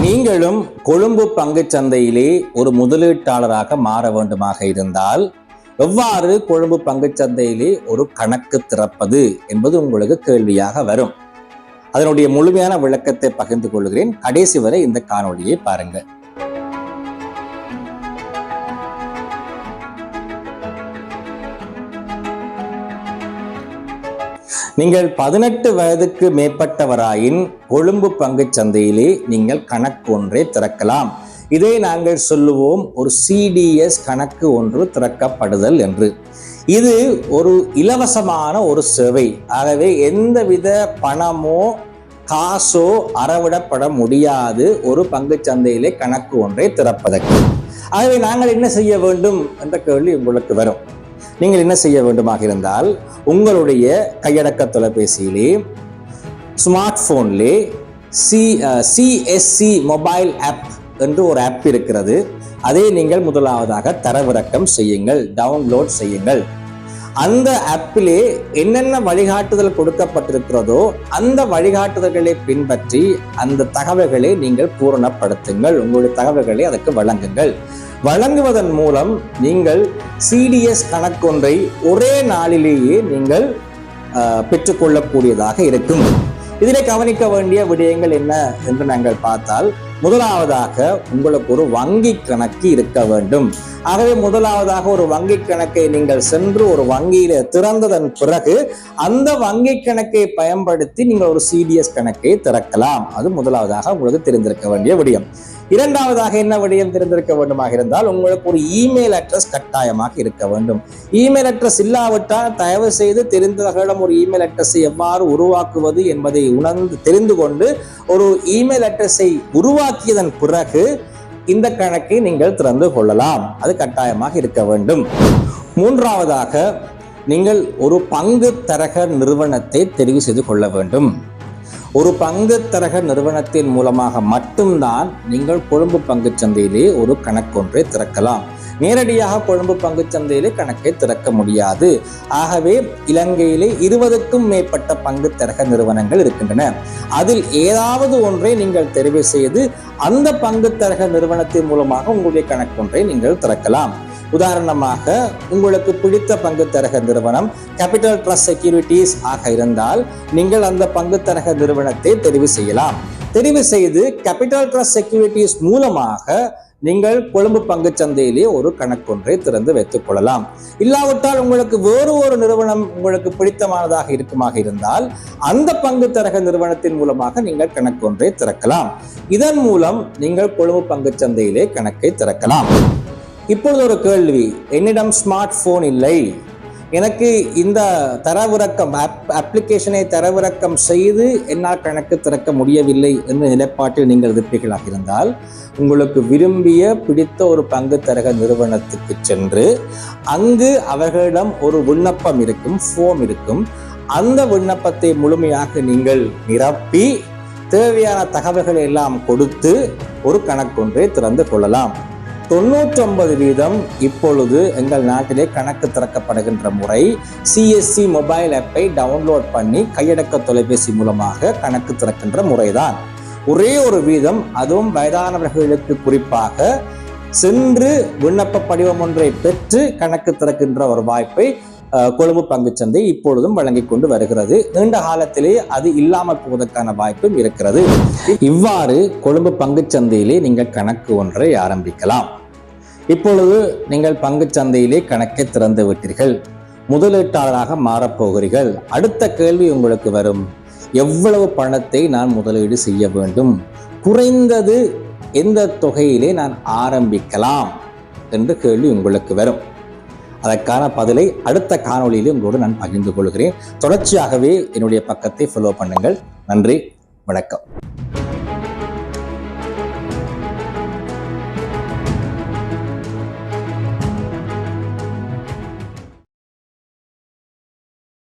நீங்களும் கொழும்பு பங்குச் சந்தையிலே ஒரு முதலீட்டாளராக மாற வேண்டுமாக இருந்தால் எவ்வாறு கொழும்பு பங்குச் சந்தையிலே ஒரு கணக்கு திறப்பது என்பது உங்களுக்கு கேள்வியாக வரும். அதனுடைய முழுமையான விளக்கத்தை பகிர்ந்து கொள்கிறேன். கடைசி வரை இந்த காணொளியை பாருங்கள். நீங்கள் பதினெட்டு வயதுக்கு மேற்பட்டவராயின் கொழும்பு பங்குச் சந்தையிலே நீங்கள் கணக்கு ஒன்றை திறக்கலாம். இதை நாங்கள் சொல்லுவோம் ஒரு சிடிஎஸ் கணக்கு ஒன்று திறக்கப்படுதல் என்று. இது ஒரு இலவசமான ஒரு சேவை. ஆகவே எந்தவித பணமோ காசோ அறவிடப்பட முடியாது. ஒரு பங்குச் சந்தையிலே கணக்கு ஒன்றை திறப்பதற்கு. ஆகவே நாங்கள் என்ன செய்ய வேண்டும்? என்ற கேள்வி உங்களுக்கு வரும். நீங்கள் என்ன செய்ய வேண்டுமாக இருந்தால் உங்களுடைய கையடக்க தொலைபேசியிலே ஸ்மார்ட் போன்லே சி சிஎஸ்சி மொபைல் ஆப் என்று ஒரு ஆப் இருக்கிறது. அதை நீங்கள் முதலாவதாக தரவிறக்கம் செய்யுங்கள் டவுன்லோட் செய்யுங்கள். அந்த ஆப்பிலே என்னென்ன வழிகாட்டுதல் கொடுக்கப்பட்டிருக்கிறதோ அந்த வழிகாட்டுதல்களை பின்பற்றி அந்த தகவல்களை நீங்கள் பூரணப்படுத்துங்கள். உங்களுடைய தகவல்களை அதற்கு வழங்குங்கள். வழங்குவதன் மூலம் நீங்கள் சிடிஎஸ் கணக்கொன்றை ஒரே நாளிலேயே நீங்கள் அஹ், பெற்றுக்கொள்ளக்கூடியதாக இருக்கும். இதிலே கவனிக்க வேண்டிய விடயங்கள் என்ன என்று நாங்கள் பார்த்தால் முதலாவதாக உங்களுக்கு ஒரு வங்கி கணக்கு இருக்க வேண்டும். ஆகவே முதலாவதாக ஒரு வங்கி கணக்கை நீங்கள் சென்று ஒரு வங்கியில திறந்ததன் பிறகு அந்த வங்கி கணக்கை பயன்படுத்தி நீங்கள் ஒரு சிடிஎஸ் கணக்கை திறக்கலாம். அது முதலாவதாக உங்களுக்கு தெரிந்திருக்க வேண்டிய விடயம். இரண்டாவதாக என்ன விடயம் தெரிந்திருக்க வேண்டுமாக இருந்தால் உங்களுக்கு ஒரு இமெயில் அட்ரஸ் கட்டாயமாக இருக்க வேண்டும். இமெயில் அட்ரஸ் இல்லாவிட்டால் தயவு செய்து தெரிந்தவர்களிடம் ஒரு இமெயில் அட்ரஸை எவ்வாறு உருவாக்குவது என்பதை உணர்ந்து தெரிந்து கொண்டு ஒரு இமெயில் அட்ரஸை உருவாக்கியதன் பிறகு இந்த கணக்கை நீங்கள் திறந்து கொள்ளலாம். அது கட்டாயமாக இருக்க வேண்டும். மூன்றாவதாக நீங்கள் ஒரு பங்கு தரக நிறுவனத்தை தெரிவு செய்து கொள்ள வேண்டும். ஒரு பங்கு தரக நிறுவனத்தின் மூலமாக மட்டும்தான் நீங்கள் கொழும்பு பங்கு சந்தையிலே ஒரு கணக்கொன்றை திறக்கலாம். நேரடியாக கொழும்பு பங்குச்சந்தையிலே கணக்கை திறக்க முடியாது. ஆகவே இலங்கையிலே இருபதுக்கும் மேற்பட்ட பங்கு தரக நிறுவனங்கள் இருக்கின்றன. அதில் ஏதாவது ஒன்றை நீங்கள் தெரிவு செய்து அந்த பங்கு தரக நிறுவனத்தின் மூலமாக உங்களுடைய கணக்கொன்றை நீங்கள் திறக்கலாம். உதாரணமாக உங்களுக்கு பிடித்த பங்கு தரக நிறுவனம் கேபிட்டல் ட்ரஸ்ட் செக்யூரிட்டிஸ் ஆக இருந்தால் நீங்கள் அந்த பங்கு தரக நிறுவனத்தை தெரிவு செய்யலாம். தெரிவு செய்து கேபிட்டல் ட்ரஸ்ட் செக்யூரிட்டிஸ் மூலமாக நீங்கள் கொழும்பு பங்குச் சந்தையிலே ஒரு கணக்கொன்றை திறந்து வைத்துக் கொள்ளலாம். இல்லாவிட்டால் உங்களுக்கு வேறு ஒரு நிறுவனம் உங்களுக்கு பிடித்தமானதாக இருக்குமாக இருந்தால் அந்த பங்கு தரக நிறுவனத்தின் மூலமாக நீங்கள் கணக்கொன்றை திறக்கலாம். இதன் மூலம் நீங்கள் கொழும்பு பங்குச் சந்தையிலே கணக்கை திறக்கலாம். இப்பொழுது ஒரு கேள்வி. என்னிடம் ஸ்மார்ட் போன் இல்லை. எனக்கு இந்த தரவிறக்கம் ஆப் அப்ளிகேஷனை தரவிறக்கம் செய்து என்னால் கணக்கு திறக்க முடியவில்லை என்ற நிலைப்பாட்டில் நீங்கள் இருப்பீர்களாக இருந்தால் உங்களுக்கு விரும்பிய பிடித்த ஒரு பங்கு தரக நிறுவனத்துக்கு சென்று அங்கு அவர்களிடம் ஒரு விண்ணப்பம் இருக்கும் ஃபோம் இருக்கும். அந்த விண்ணப்பத்தை முழுமையாக நீங்கள் நிரப்பி தேவையான தகவல்களை எல்லாம் கொடுத்து ஒரு கணக்கொன்றை திறந்து கொள்ளலாம். தொண்ணூற்றொன்பது வீதம் இப்பொழுது எங்கள் நாட்டிலே கணக்கு திறக்கப்படுகின்ற முறை சிஎஸ்சி மொபைல் ஆப்பை டவுன்லோட் பண்ணி கையடக்க தொலைபேசி மூலமாக கணக்கு திறக்கின்ற முறைதான். ஒரே ஒரு வீதம் அதுவும் வயதானவர்களுக்கு குறிப்பாக சென்று விண்ணப்ப படிவம் ஒன்றை பெற்று கணக்கு திறக்கின்ற ஒரு வாய்ப்பை கொழும்பு பங்குச்சந்தை இப்பொழுதும் வழங்கி கொண்டு வருகிறது. நீண்ட காலத்திலே அது இல்லாமல் போவதற்கான வாய்ப்பும் இருக்கிறது. இவ்வாறு கொழும்பு பங்குச்சந்தையிலே நீங்கள் கணக்கு ஒன்றை ஆரம்பிக்கலாம். இப்பொழுது நீங்கள் பங்குச்சந்தையிலே கணக்கை திறந்து விட்டீர்கள். முதலீட்டாளராக மாறப்போகிறீர்கள் அடுத்த கேள்வி உங்களுக்கு வரும். எவ்வளவு பணத்தை நான் முதலீடு செய்ய வேண்டும்? குறைந்தது எந்த தொகையிலே நான் ஆரம்பிக்கலாம்? என்ற கேள்வி உங்களுக்கு வரும். அதற்கான பதிலை அடுத்த காணொளியிலே உங்களோடு நான் பகிர்ந்து கொள்கிறேன். தொடர்ச்சியாகவே என்னுடைய பக்கத்தை ஃபாலோ பண்ணுங்கள். நன்றி வணக்கம்.